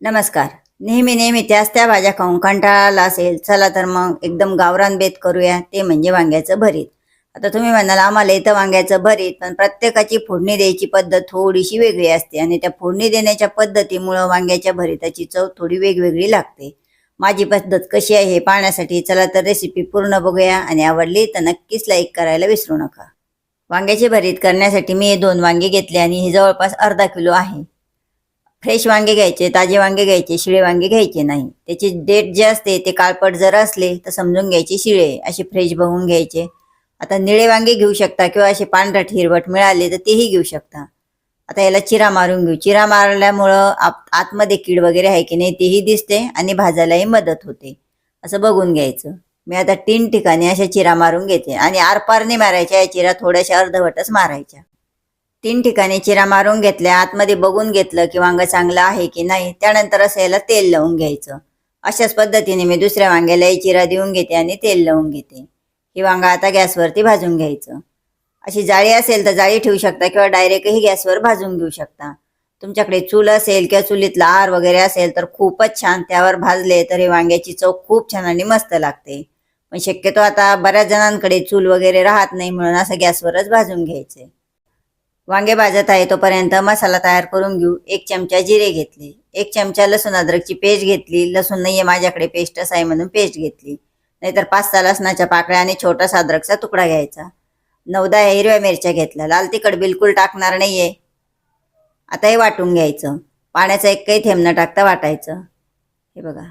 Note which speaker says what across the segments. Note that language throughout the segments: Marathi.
Speaker 1: नमस्कार. नेहमी नेहमी त्याच त्या भाज्या खाऊन कंटाळा आला असेल चला तर मग एकदम गावरान बेत करूया ते म्हणजे वांग्याचं भरीत. आता तुम्ही म्हणाल आम्हाला इथं वांग्याचं भरीत पण प्रत्येकाची फोडणी द्यायची पद्धत थोडीशी वेगळी असते आणि त्या फोडणी देण्याच्या पद्धतीमुळं वांग्याच्या भरीताची चव थोडी वेगवेगळी लागते. माझी पद्धत कशी आहे हे पाहण्यासाठी चला तर रेसिपी पूर्ण बघूया आणि आवडली तर नक्कीच लाईक करायला विसरू नका. वांग्याचे भरीत करण्यासाठी मी हे दोन वांगे घेतले आणि हे जवळपास अर्धा किलो आहे. फ्रेश वांगे घ्यायचे ताजे वांगे घ्यायचे शिळे वांगे घ्यायचे नाही. त्याची डेट जे असते ते काळपट जर असले तर समजून घ्यायचे शिळे असे फ्रेश बघून घ्यायचे. आता निळे वांगे घेऊ शकता किंवा असे पांढरट हिरवट मिळाले तर तेही घेऊ शकता. आता याला चिरा मारून घेऊ. चिरा मारल्यामुळं आप आतमध्ये कीड वगैरे आहे की नाही तेही दिसते आणि भाजायलाही मदत होते. असं बघून घ्यायचं. मी आता तीन ठिकाणी अशा चिरा मारून घेते आणि आरपारने मारायच्या या चिरा थोड्याशा अर्धवटच मारायच्या. तीन ठिकाणी चिरा मारून घेतल्या आतमध्ये बघून घेतलं की वांग चांगलं आहे की नाही त्यानंतर असं याला तेल लावून घ्यायचं. अशाच पद्धतीने मी दुसऱ्या वांग्यालाही चिरा देऊन घेते आणि तेल लावून घेते. ही वांग आता गॅसवरती भाजून घ्यायचं. अशी जाळी असेल तर जाळी ठेवू शकता किंवा डायरेक्टही गॅसवर भाजून घेऊ शकता. तुमच्याकडे चूल असेल किंवा चुलीतला आर वगैरे असेल तर खूपच छान त्यावर भाजले तर हे वांग्याची चव खूप छान आणि मस्त लागते. पण शक्यतो आता बऱ्याच जणांकडे चूल वगैरे राहत नाही म्हणून असं गॅसवरच भाजून घ्यायचे. वांगे भाजत आहे तोपर्यंत मसाला तयार करून घेऊ. एक चमचा जिरे घेतले. एक चमचा लसूण अद्रकची पेस्ट घेतली. लसूण नाहीये माझ्याकडे पेस्टच आहे म्हणून पेस्ट घेतली. नाहीतर पाच सहा लसणाच्या पाकळ्या आणि छोटासा अद्रकचा तुकडा घ्यायचा. नवदा हिरव्या मिरच्या घेतल्या. लाल तिखट बिलकुल टाकणार नाहीये. आता हे वाटून घ्यायचं. पाण्याचा एक काही थेंब न टाकता वाटायचं. हे बघा.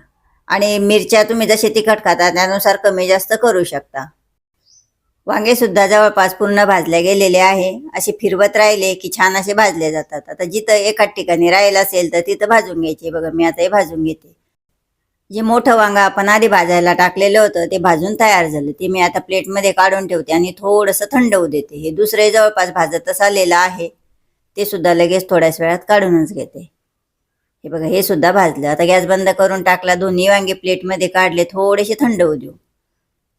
Speaker 1: आणि मिरच्या तुम्ही जसे तिखट खाता त्यानुसार कमी जास्त करू शकता. वांगे सुद्धा जवळपास पूर्ण भाजले गेलेले आहे. असे फिरवत राहिले की छान असे भाजले जातात. आता जिथं एकाच ठिकाणी राहिलं असेल तर तिथं भाजून घ्यायचे. बघा मी आता हे भाजून घेते. जे मोठं वांगा आपण आधी भाजायला टाकलेलं होतं ते भाजून तयार झालं. ते मी आता प्लेटमध्ये काढून ठेवते आणि थोडंसं थंड होऊ देते. हे दुसरे जवळपास भाजतच आलेलं आहे. ते सुद्धा लगेच थोड्याच वेळात काढूनच घेते. हे बघा हे सुद्धा भाजलं. आता गॅस बंद करून टाकला दोन्ही वांगे प्लेटमध्ये काढले थोडेसे थंड होऊ देऊ.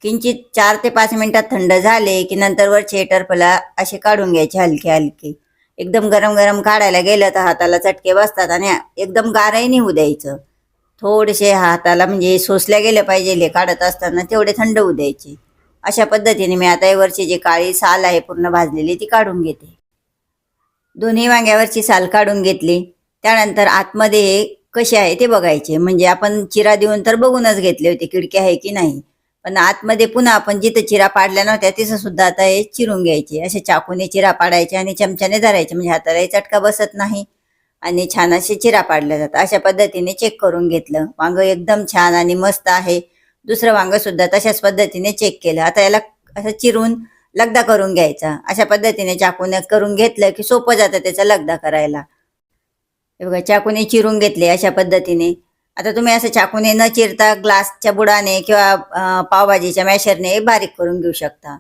Speaker 1: किंचित चार ते पाच मिनिटात थंड झाले की नंतर वरचे टर्फला असे काढून घ्यायचे हलके हलके. एकदम गरम गरम काढायला गेलं तर हाताला चटके बसतात आणि एकदम गारही होऊ द्यायचं. थोडेसे हाताला म्हणजे सोसल्या गेलं पाहिजे हे काढत असताना तेवढे थंड होऊ द्यायचे. अशा पद्धतीने मी आता वरची जी काळी साल आहे पूर्ण भाजलेली ती काढून घेते. दोन्ही वांग्यावरची साल काढून घेतली. त्यानंतर आतमध्ये हे कसे आहे ते बघायचे. म्हणजे आपण चिरा देऊन तर बघूनच घेतले होते खिडकी आहे की नाही. पण आतमध्ये पुन्हा आपण जिथं चिरा पाडल्या नव्हत्या तिथं सुद्धा आता हे चिरून घ्यायचे. असे चाकूने चिरा पाडायचे आणि चमच्याने धरायचे. म्हणजे हातालाही चटका बसत नाही आणि छान असे चिरा पाडल्या जातात. अशा पद्धतीने चेक करून घेतलं. वांग एकदम छान आणि मस्त आहे. दुसरं वांग सुद्धा तशाच पद्धतीने चेक केलं. आता याला असं चिरून लगदा करून घ्यायचा. अशा पद्धतीने चाकूने करून घेतलं की सोपं जातं त्याचा लगदा करायला. बघा चाकूने चिरून घेतले अशा पद्धतीने. आता तुम्ही असं चाकूने न चिरता ग्लासच्या बुडाने किंवा पावभाजीच्या मॅशरने बारीक करून घेऊ शकता.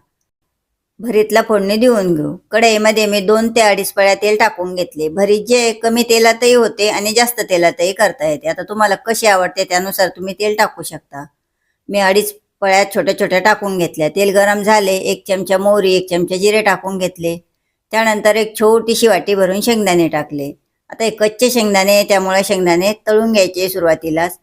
Speaker 1: भरीतला फोडणी देऊन घेऊ. कढईमध्ये मी दोन ते अडीच पळ्या तेल टाकून घेतले. भरीत जे कमी तेलातही होते आणि जास्त तेलातही करता येते. आता तुम्हाला कशी आवडते त्यानुसार तुम्ही तेल टाकू शकता. मी अडीच पळ्या छोट्या छोट्या टाकून घेतल्या. तेल गरम झाले एक चमचा मोहरी एक चमचा जिरे टाकून घेतले. त्यानंतर एक छोटीशी वाटी भरून शेंगदाणे टाकले. आता हे कच्चे शेंगदाणे त्यामुळे शेंगदाणे तळून घ्यायचे सुरुवातीलाच.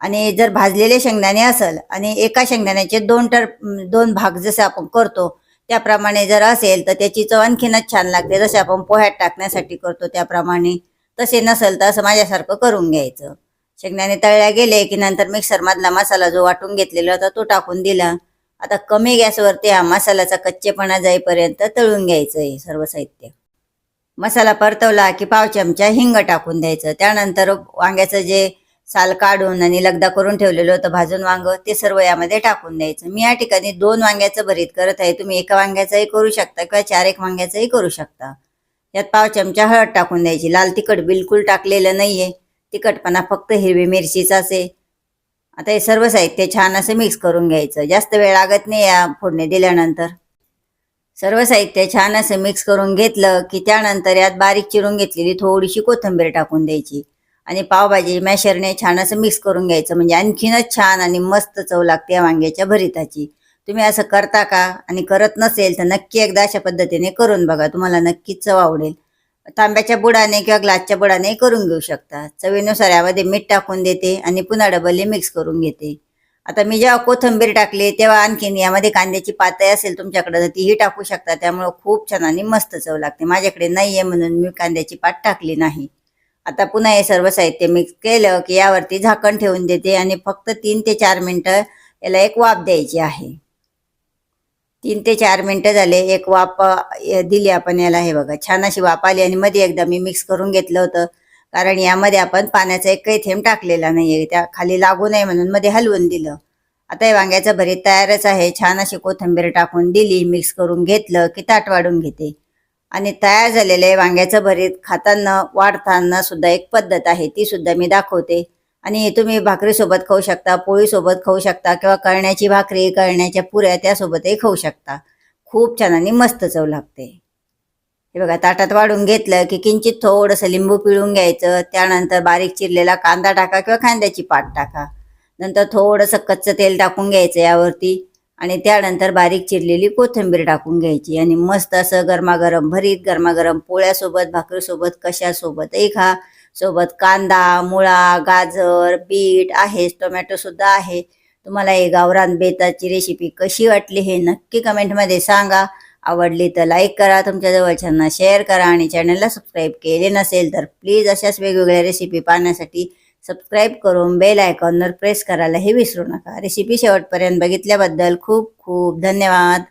Speaker 1: आणि जर भाजलेले शेंगदाणे असेल आणि एका शेंगदाण्याचे दोन टर दोन भाग जसे आपण करतो त्याप्रमाणे जर असेल तर त्याची चव आणखीनच छान लागते. जसे आपण पोह्यात टाकण्यासाठी करतो त्याप्रमाणे. तसे नसेल तर असं माझ्यासारखं करून घ्यायचं. शेंगदाणे तळल्या गेले की नंतर मिक्सरमधला मसाला जो वाटून घेतलेला होता तो टाकून दिला. आता कमी गॅसवरती हा मसाल्याचा कच्चेपणा जाईपर्यंत तळून घ्यायचं हे सर्व साहित्य. मसाला परतवला की पाव चमचा हिंग टाकून द्यायचं. त्यानंतर वांग्याचं जे साल काढून आणि लगदा करून ठेवलेलं होतं भाजून वांग ते सर्व यामध्ये टाकून द्यायचं. मी या ठिकाणी दोन वांग्याचं भरीत करत आहे. तुम्ही एका वांग्याचंही करू शकता किंवा चार एक वांग्याचंही करू शकता. यात पाव चमचा हळद टाकून द्यायची. लाल तिखट बिलकुल टाकलेलं नाहीये. तिखटपणा फक्त हिरवी मिरचीचाच आहे आता हे सर्व साहित्य छान असं मिक्स करून घ्यायचं. जास्त वेळ लागत नाही या फोडणी दिल्यानंतर. सर्व साहित्य छान असं मिक्स करून घेतलं की त्यानंतर यात बारीक चिरून घेतलेली थोडीशी कोथिंबीर टाकून द्यायची. आणि पावभाजी मॅशरने छान असं मिक्स करून घ्यायचं. म्हणजे आणखीनच छान आणि मस्त चव लागते वांग्याच्या भरीताची. तुम्ही असं करता का? आणि करत नसेल तर नक्की एकदा अशा पद्धतीने करून बघा. तुम्हाला नक्कीच चव आवडेल. तांब्याच्या बुडाने किंवा ग्लासच्या बुडाने करून घेऊ शकता. चवीनुसार यामध्ये मीठ टाकून देते आणि पुन्हा डबल मिक्स करून घेते. आता मी जेव्हा कोथिंबीर टाकली तेव्हा आणखीन यामध्ये कांद्याची पातळी असेल तुमच्याकडे तर तीही टाकू शकता. त्यामुळं खूप छान आणि मस्त चव लागते. माझ्याकडे नाही आहे म्हणून मी कांद्याची पात टाकली नाही. आता पुन्हा हे सर्व साहित्य मिक्स केलं की यावरती झाकण ठेवून देते आणि फक्त तीन ते चार मिनटं याला एक वाफ द्यायची आहे. तीन ते चार मिनटं झाले एक वाफ दिली आपण याला. हे बघा छान अशी वाफ आली आणि मध्ये एकदा मी मिक्स करून घेतलं होतं. कारण यामध्ये आपण पाण्याचा एक काही थेंब टाकलेला नाहीये. त्या खाली लागू नये म्हणून मध्ये हलवून दिलं. आता हे वांग्याचं भरीत तयारच आहे. छान अशी कोथिंबीर टाकून दिली मिक्स करून घेतलं की ताट वाढून घेते. आणि तयार झालेले वांग्याचं भरीत खाताना वाढताना सुद्धा एक पद्धत आहे. ती सुद्धा मी दाखवते. आणि हे तुम्ही भाकरीसोबत खाऊ शकता पोळीसोबत खाऊ शकता किंवा कळण्याची भाकरी कळण्याच्या पुऱ्या त्यासोबतही खाऊ शकता. खूप छान आणि मस्त चव लागते. हे बघा ताटात वाढून घेतलं की किंचित थोडंसं लिंबू पिळून घ्यायचं त्यानंतर बारीक चिरलेला कांदा टाका किंवा कांद्याची पात टाका. नंतर थोडंसं कच्चं तेल टाकून घ्यायचं यावरती आणि त्यानंतर बारीक चिरलेली कोथिंबीर टाकून घ्यायची. आणि मस्त असं गरमागरम भरीत गरमागरम पोळ्यासोबत भाकरीसोबत कशासोबतही खा सोबत कांदा मुळा गाजर बीट आहेच टोमॅटो सुद्धा आहे. तुम्हाला हे गावरान बेताची रेसिपी कशी वाटली हे नक्की कमेंटमध्ये सांगा. आवडली तर लाईक करा तुमच्या जवळच्यांना शेअर करा आणि चॅनलला सबस्क्राईब केले नसेल तर प्लीज अशाच वेगवेगळ्या रेसिपी पाहण्यासाठी सबस्क्राईब करून बेल आयकॉनवर प्रेस करायलाही विसरू नका. रेसिपी शेवटपर्यंत बघितल्याबद्दल खूप खूप धन्यवाद.